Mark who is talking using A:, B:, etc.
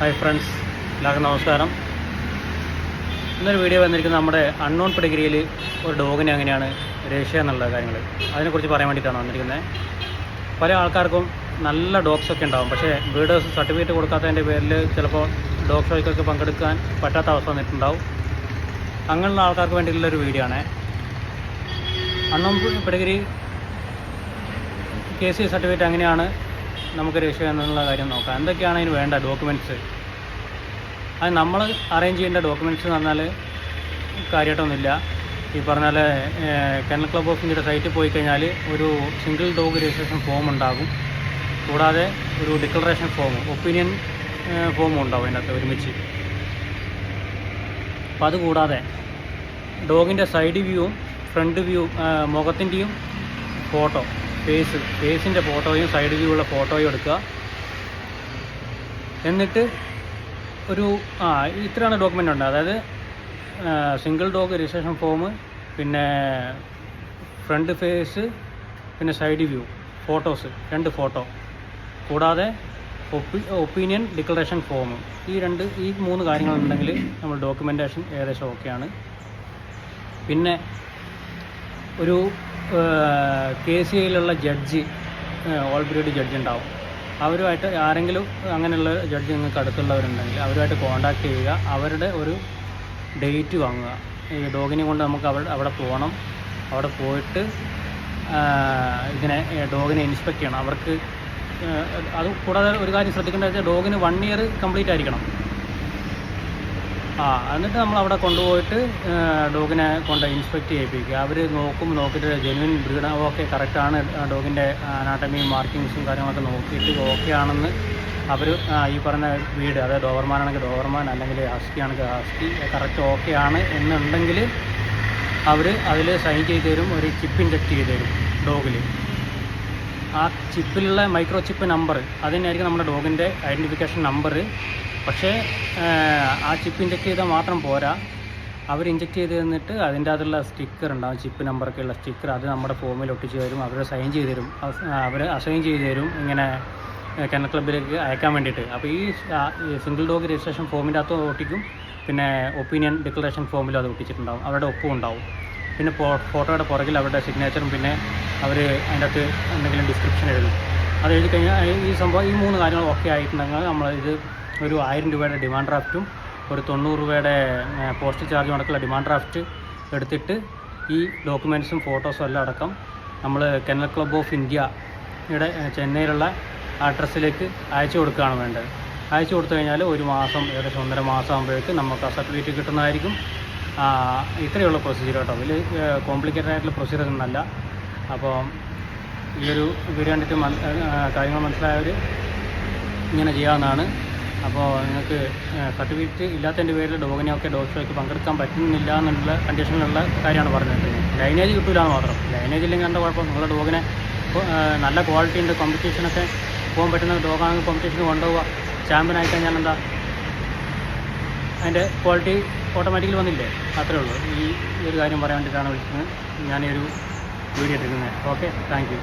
A: Hi friends എല്ലാവർക്കും നമസ്കാരം. ഇന്നൊരു വീഡിയോ വന്നിരിക്കുന്നത് നമ്മുടെ അൺനോൺ പെഡിഗ്രിയിൽ ഒരു ഡോഗിനെ എങ്ങനെയാണ് രക്ഷ എന്നുള്ള കാര്യങ്ങൾ. അതിനെക്കുറിച്ച് പറയാൻ വേണ്ടിയിട്ടാണ് വന്നിരിക്കുന്നത്. പല ആൾക്കാർക്കും നല്ല ഡോഗ്സ് ഒക്കെ ഉണ്ടാവും. പക്ഷേ ബ്രീഡേഴ്സ് സർട്ടിഫിക്കറ്റ് കൊടുക്കാത്തതിന്റെ പേരിൽ ചിലപ്പോൾ ഡോഗ് ഷോയ്ക്കൊക്കെ പങ്കെടുക്കാൻ പറ്റാത്ത അവസ്ഥ വന്നിട്ടുണ്ടാവും. അങ്ങനെയുള്ള ആൾക്കാർക്ക് വേണ്ടിയിട്ടുള്ള ഒരു വീഡിയോ ആണ്. Unknown pedigree K C certificate എങ്ങനെയാണ് നമുക്ക് രജിസ്റ്റർ എന്നുള്ള കാര്യം നോക്കാം. എന്തൊക്കെയാണ് അതിന് വേണ്ട ഡോക്യുമെന്റ്സ് അത് നമ്മൾ അറേഞ്ച് ചെയ്യേണ്ട ഡോക്യുമെന്റ്സ് എന്ന് പറഞ്ഞാൽ കാര്യമായിട്ടൊന്നുമില്ല. ഈ പറഞ്ഞാൽ കെനൽ ക്ലബ് ഓഫ് ഇന്ത്യയുടെ സൈറ്റിൽ പോയി കഴിഞ്ഞാൽ ഒരു സിംഗിൾ ഡോഗ് രജിസ്ട്രേഷൻ ഫോം ഉണ്ടാകും. കൂടാതെ ഒരു ഡിക്ലറേഷൻ ഫോം ഒപ്പീനിയൻ ഫോമും ഉണ്ടാവും അതിനകത്ത് ഒരുമിച്ച്. അപ്പം അതുകൂടാതെ ഡോഗിന്റെ സൈഡ് വ്യൂവും ഫ്രണ്ട് വ്യൂ മുഖത്തിന്റെയും ഫോട്ടോ ഫേസ് ഫേസിന്റെ ഫോട്ടോയും സൈഡ് വ്യൂ ഉള്ള ഫോട്ടോയും എടുക്കുക. എന്നിട്ട് ഒരു ആ ഇത്രയാണ് ഡോക്യുമെന്റ് ഉണ്ട്. അതായത് സിംഗിൾ ഡോഗ് രജിസ്ട്രേഷൻ ഫോം പിന്നെ ഫ്രണ്ട് ഫേസ് പിന്നെ സൈഡ് വ്യൂ ഫോട്ടോസ് രണ്ട് ഫോട്ടോ കൂടാതെ ഒപ്പി ഒപ്പീനിയൻ ഡിക്ലറേഷൻ ഫോം ഈ രണ്ട് ഈ മൂന്ന് കാര്യങ്ങളുണ്ടെങ്കിൽ നമ്മൾ ഡോക്യുമെന്റേഷൻ ഏകദേശം ഓക്കെയാണ് പിന്നെ ഒരു കെ സി ഐയിലുള്ള ജഡ്ജി ഓൾ പീരീഡ് ജഡ്ജി ഉണ്ടാവും അവരുമായിട്ട് ആരെങ്കിലും അങ്ങനെയുള്ള ജഡ്ജി നിങ്ങൾക്ക് അടുത്തുള്ളവരുണ്ടെങ്കിൽ അവരുമായിട്ട് കോണ്ടാക്ട് ചെയ്യുക. അവരുടെ ഒരു ഡേറ്റ് വാങ്ങുക. ഈ ഡോഗിനെ കൊണ്ട് നമുക്ക് അവിടെ അവിടെ പോകണം. അവിടെ പോയിട്ട് ഇതിനെ ഡോഗിനെ ഇൻസ്പെക്ട് ചെയ്യണം. അവർക്ക് അത് കൂടാതെ ഒരു കാര്യം ശ്രദ്ധിക്കേണ്ടത് വെച്ചാൽ ഡോഗിന് വൺ ഇയർ കംപ്ലീറ്റ് ആയിരിക്കണം. ആ എന്നിട്ട് നമ്മൾ അവിടെ കൊണ്ടുപോയിട്ട് ഡോഗിനെ കൊണ്ട് ഇൻസ്പെക്ട് ചെയ്യിപ്പിക്കുക. അവർ നോക്കും നോക്കിയിട്ട് ജെനുവിൻ ബ്രീഡ് ഓക്കെ കറക്റ്റാണ് ഡോഗിന്റെ അനാട്ടമിയും മാർക്കിങ്സും കാര്യങ്ങളൊക്കെ നോക്കിയിട്ട് ഓക്കെ ആണെന്ന് അവർ ഈ പറഞ്ഞ വീട് അതായത് ഡോവർമാൻ ആണെങ്കിൽ ഡോവർമാൻ അല്ലെങ്കിൽ ഹസ്കി ആണെങ്കിൽ ഹസ്കി കറക്റ്റ് ഓക്കെ ആണ് എന്നുണ്ടെങ്കിൽ അവർ അതിൽ സൈൻ ചെയ്ത് തരും ഒരു ചിപ്പ് ഇൻജക്റ്റ് ചെയ്ത് തരും ഡോഗിൽ ആ ചിപ്പിലുള്ള മൈക്രോ ചിപ്പ് നമ്പർ അതുതന്നെയായിരിക്കും നമ്മുടെ ഡോഗിന്റെ ഐഡന്റിഫിക്കേഷൻ നമ്പർ പക്ഷേ ആ ചിപ്പ് ഇൻജക്റ്റ് ചെയ്താൽ മാത്രം പോരാ. അവർ ഇഞ്ചക്ട് ചെയ്ത് തന്നിട്ട് അതിന്റെ അകത്തുള്ള സ്റ്റിക്കർ ഉണ്ടാവും ചിപ്പ് നമ്പറൊക്കെ ഉള്ള സ്റ്റിക്കർ അത് നമ്മുടെ ഫോമിൽ ഒട്ടിച്ച് തരും. അവർ സൈൻ ചെയ്ത് തരും. അവർ അസൈൻ ചെയ്ത് തരും ഇങ്ങനെ കെനൽ ക്ലബിലേക്ക് അയക്കാൻ വേണ്ടിയിട്ട്. അപ്പോൾ ഈ സിംഗിൾ ഡോഗ് രജിസ്ട്രേഷൻ ഫോമിന്റെ അകത്ത് ഒട്ടിക്കും. പിന്നെ ഒപ്പീനിയൻ ഡിക്ലറേഷൻ ഫോമിലും അത് ഒട്ടിച്ചിട്ടുണ്ടാവും. അവരുടെ ഒപ്പും ഉണ്ടാവും. പിന്നെ ഫോട്ടോയുടെ പുറകിൽ അവരുടെ സിഗ്നേച്ചറും പിന്നെ അവർ അതിന്റെ അകത്ത് എന്തെങ്കിലും ഡിസ്ക്രിപ്ഷൻ എഴുതും. അത് എഴുതി കഴിഞ്ഞാൽ ഈ സംഭവം ഈ മൂന്ന് കാര്യങ്ങൾ ഓക്കെ ആയിട്ടുണ്ടെങ്കിൽ നമ്മൾ ഇത് ഒരു ആയിരം രൂപയുടെ ഡിമാൻഡ് ഡ്രാഫ്റ്റും ഒരു തൊണ്ണൂറ് രൂപയുടെ പോസ്റ്റ് ചാർജും അടക്കമുള്ള ഡിമാൻഡ് ഡ്രാഫ്റ്റ് എടുത്തിട്ട് ഈ ഡോക്യുമെന്റ്സും ഫോട്ടോസും എല്ലാം അടക്കം നമ്മൾ കെനൽ ക്ലബ് ഓഫ് ഇന്ത്യയുടെ ചെന്നൈയിലുള്ള അഡ്രസ്സിലേക്ക് അയച്ചു കൊടുക്കുകയാണ് വേണ്ടത്. അയച്ചു കൊടുത്തു കഴിഞ്ഞാൽ ഒരു മാസം ഏകദേശം ഒന്നര മാസം ആകുമ്പോഴേക്കും നമുക്ക് ആ സർട്ടിഫിക്കറ്റ് കിട്ടുന്നതായിരിക്കും. ഇത്രയുള്ള പ്രൊസീജിയർ കേട്ടോ. വലിയ കോംപ്ലിക്കേറ്റഡ് ആയിട്ടുള്ള പ്രൊസീജിയർ ഒന്നല്ല അപ്പോൾ ഈ ഒരു വീഡിയോ കണ്ടിട്ട് കാര്യങ്ങൾ മനസ്സിലായവർ ഇങ്ങനെ ചെയ്യാവുന്നതാണ്. അപ്പോൾ നിങ്ങൾക്ക് സർട്ടിഫിക്കറ്റ് ഇല്ലാത്തതിന്റെ പേരിൽ ഡോഗിനെയൊക്കെ ഡോഗ് ഷോയ്ക്ക് പങ്കെടുക്കാൻ പറ്റുന്നില്ല എന്നുള്ള കണ്ടീഷനിലുള്ള കാര്യമാണ് പറഞ്ഞത്. ലൈനേജ് കിട്ടില്ല എന്ന് മാത്രം. ലൈനേജ് ഇല്ലെങ്കിൽ എന്താ കുഴപ്പം? നിങ്ങളുടെ ഡോഗിനെ നല്ല ക്വാളിറ്റി ഉണ്ട് കോമ്പറ്റീഷനൊക്കെ പോകാൻ പറ്റുന്ന ഡോഗാണെങ്കിൽ കോമ്പറ്റീഷന് കൊണ്ടുപോവുക. ചാമ്പ്യൻ ആയി കഴിഞ്ഞാൽ എന്താ? അതിന്റെ ക്വാളിറ്റി ഓട്ടോമാറ്റിക്കലി വന്നില്ലേ? അത്രേ ഉള്ളൂ. ഈ ഒരു കാര്യം പറയാൻ വേണ്ടിയിട്ടാണ് വിളിക്കുന്നത് ഒരു വീഡിയോ എടുക്കുന്നത്. Okay thank